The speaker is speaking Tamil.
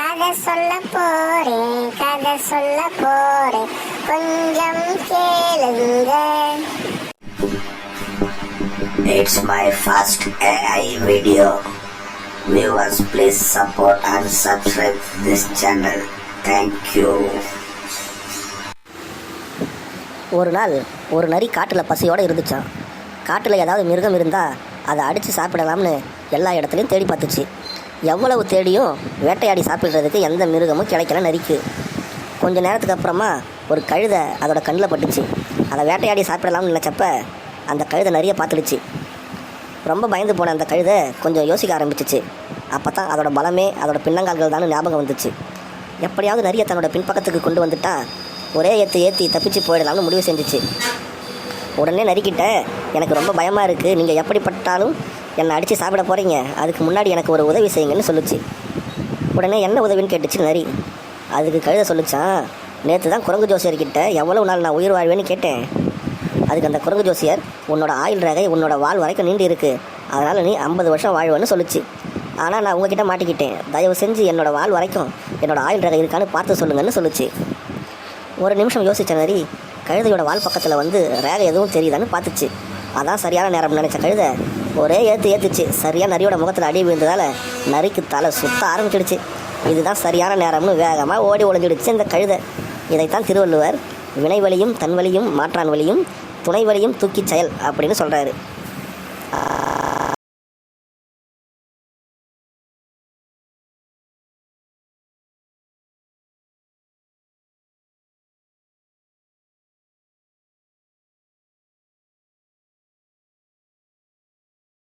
கதை சொல்ல போறேன் கதை சொல்ல போறேன் கொஞ்சம் கேளுங்க It's my first AI video. Viewers, please support and subscribe this channel. Thank you. ஒரு நாள் ஒரு நரி காட்டில் பசியோடு இருந்துச்சான் காட்டில் ஏதாவது மிருகம் இருந்தால் அதை அடித்து சாப்பிடலாம்னு எல்லா இடத்துலையும் தேடி பார்த்துச்சு எவ்வளவு தேடியும் வேட்டையாடி சாப்பிட்றதுக்கு எந்த மிருகமும் கிடைக்கல நரிக்கு கொஞ்ச நேரத்துக்கு அப்புறமா ஒரு கழுதை அதோட கண்ணில் பட்டுச்சு. அதை வேட்டையாடி சாப்பிடலாம்னு நினச்சப்ப அந்த கழுதை நிறைய பார்த்துடுச்சு. ரொம்ப பயந்து போன அந்த கழுதை கொஞ்சம் யோசிக்க ஆரம்பிச்சிச்சு. அப்போ தான் அதோட பலமே அதோட பின்னங்கால்கள் தான் ஞாபகம் வந்துச்சு. எப்படியாவது நிறைய தன்னோட பின்பக்கத்துக்கு கொண்டு வந்துட்டா ஒரே ஏற்று ஏற்றி தப்பிச்சு போயிடலாம்னு முடிவு செஞ்சுச்சு. உடனே நரிக்கிட்ட எனக்கு ரொம்ப பயமாக இருக்குது நீங்கள் எப்படிப்பட்டாலும் என்னை அடித்து சாப்பிட போகிறீங்க அதுக்கு முன்னாடி எனக்கு ஒரு உதவி செய்யுங்கன்னு சொல்லுச்சு. உடனே என்ன உதவின்னு கேட்டுச்சு நரி. அதுக்கு கழுத சொல்லிச்சான் நேற்று தான் குரங்கு ஜோசியர்கிட்ட எவ்வளோ நாள் நான் உயிர் வாழ்வேன்னு கேட்டேன். அதுக்கு அந்த குரங்கு ஜோசியர் உன்னோட ஆயுள் ரேகை உன்னோட வாழ் வரைக்கும் நீண்டு இருக்கு. அதனால் நீ ஐம்பது வருஷம் வாழ்வேன்னு சொல்லுச்சு. ஆனால் நான் உங்ககிட்ட மாட்டிக்கிட்டேன். தயவு செஞ்சு என்னோடய வாழ் வரைக்கும் என்னோடய ஆயுள் ரேகை இருக்கான்னு பார்த்து சொல்லுங்கன்னு சொல்லுச்சு. ஒரு நிமிஷம் யோசித்த நரி கழுதையோட வால் பக்கத்தில் வந்து ரேகை எதுவும் தெரியுதான்னு பார்த்துச்சு. அதான் சரியான நேரம் நினச்ச கழுதை ஒரே ஏற்று ஏற்றுச்சு சரியாக நரியோட முகத்தில் அடி விழுந்ததால் நரிக்கு தலை சுத்த ஆரம்பிச்சிடுச்சு. இதுதான் சரியான நேரம்னு வேகமாக ஓடி ஒளிஞ்சிடுச்சு இந்த கழுதை. இதைத்தான் திருவள்ளுவர் வினை வலியும் தன் வழியும் மாற்றான் வலியும் துணை வலியும் தூக்கிச் செயல் அப்படின்னு சொல்கிறாரு